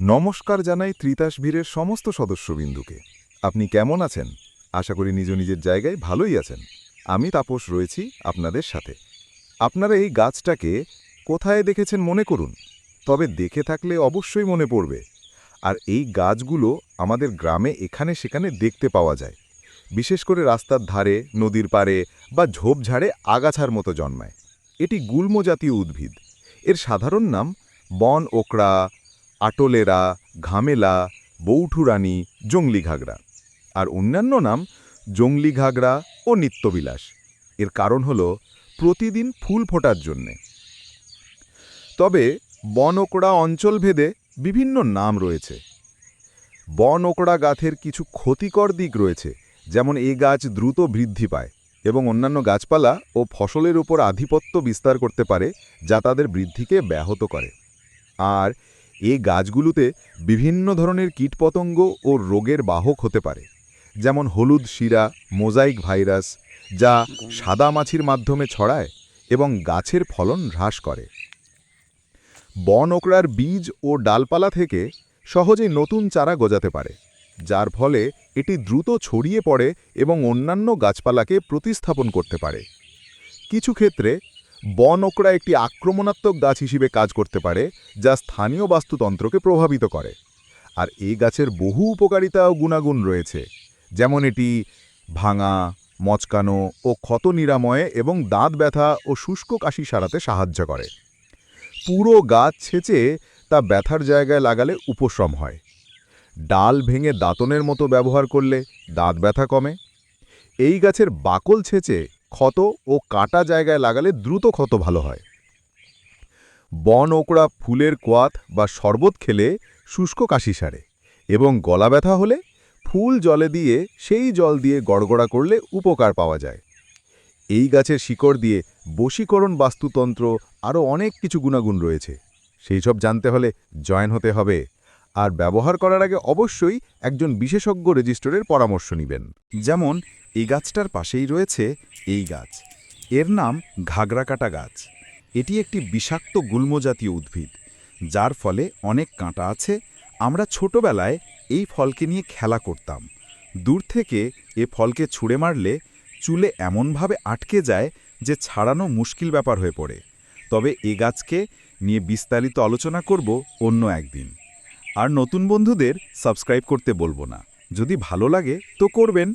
নমস্কার জানাই ত্রিতাস ভীরের সমস্ত সদস্যবিন্দুকে। আপনি কেমন আছেন? আশা করি নিজ নিজের জায়গায় ভালোই আছেন। আমি তাপস রয়েছি আপনাদের সাথে। আপনারা এই গাছটাকে কোথায় দেখেছেন মনে করুন, তবে দেখে থাকলে অবশ্যই মনে পড়বে। আর এই গাছগুলো আমাদের গ্রামে এখানে সেখানে দেখতে পাওয়া যায়। বিশেষ করে রাস্তার ধারে, নদীর পাড়ে বা ঝোপঝাড়ে আগাছার মতো জন্মায়। এটি গুল্ম জাতীয় উদ্ভিদ। এর সাধারণ নাম বন, ওকড়া আটলেরা, ঘামেলা বৌঠুরানী জংলি ঘাগরা আর অন্যান্য নাম জংলি ঘাগরা ও নিত্যবিলাস। এর কারণ হল প্রতিদিন ফুল ফোটার জন্যে। তবে বন ওকড়া অঞ্চলভেদে বিভিন্ন নাম রয়েছে। বন ওকড়া গাছের কিছু ক্ষতিকর দিক রয়েছে, যেমন এই গাছ দ্রুত বৃদ্ধি পায় এবং অন্যান্য গাছপালা ও ফসলের উপর আধিপত্য বিস্তার করতে পারে, যা তাদের বৃদ্ধিকে ব্যাহত করে। আর এই গাছগুলোতে বিভিন্ন ধরনের কীটপতঙ্গ ও রোগের বাহক হতে পারে, যেমন হলুদ শিরা, মোজাইক ভাইরাস, যা সাদা মাছির মাধ্যমে ছড়ায় এবং গাছের ফলন হ্রাস করে। বন ওকড়ার বীজ ও ডালপালা থেকে সহজেই নতুন চারা গজাতে পারে, যার ফলে এটি দ্রুত ছড়িয়ে পড়ে এবং অন্যান্য গাছপালাকে প্রতিস্থাপন করতে পারে। কিছু ক্ষেত্রে বন ওকড়া একটি আক্রমণাত্মক গাছ হিসেবে কাজ করতে পারে, যা স্থানীয় বাস্তুতন্ত্রকে প্রভাবিত করে। আর এই গাছের বহু উপকারিতা ও গুণাগুণ রয়েছে, যেমন এটি ভাঙা, মচকানো ও ক্ষত নিরাময়ে এবং দাঁত ব্যথা ও শুষ্ক কাশি সারাতে সাহায্য করে। পুরো গাছ ছেঁচে তা ব্যথার জায়গায় লাগালে উপশম হয়। ডাল ভেঙে দাঁতনের মতো ব্যবহার করলে দাঁত ব্যথা কমে। এই গাছের বাকল ছেঁচে ক্ষত ও কাটা জায়গায় লাগালে দ্রুত ক্ষত ভালো হয়। বন ওকড়া ফুলের কোয়াত বা শরবত খেলে শুষ্ক কাশি সারে এবং গলা ব্যথা হলে ফুল জলে দিয়ে সেই জল দিয়ে গড়গড়া করলে উপকার পাওয়া যায়। এই গাছের শিকড় দিয়ে বশীকরণ বাস্তুতন্ত্র আরও অনেক কিছু গুণাগুণ রয়েছে। সেই সব জানতে হলে জয়েন হতে হবে আর ব্যবহার করার আগে অবশ্যই একজন বিশেষজ্ঞ রেজিস্টরের পরামর্শ নেবেন। যেমন এই গাছটার পাশেই রয়েছে এই গাছ। এর নাম ঘাগরাকাটা গাছ। এটি একটি বিষাক্ত গুল্মজাতীয় উদ্ভিদ, যার ফলে অনেক কাঁটা আছে। আমরা ছোটবেলায় এই ফলকে নিয়ে খেলা করতাম। দূর থেকে এ ফলকে ছুঁড়ে মারলে চুলে এমনভাবে আটকে যায় যে ছাড়ানো মুশকিল ব্যাপার হয়ে পড়ে। তবে এ গাছকে নিয়ে বিস্তারিত আলোচনা করব অন্য একদিন। আর নতুন বন্ধুদের সাবস্ক্রাইব করতে বলব না। যদি ভালো লাগে তো করবেন।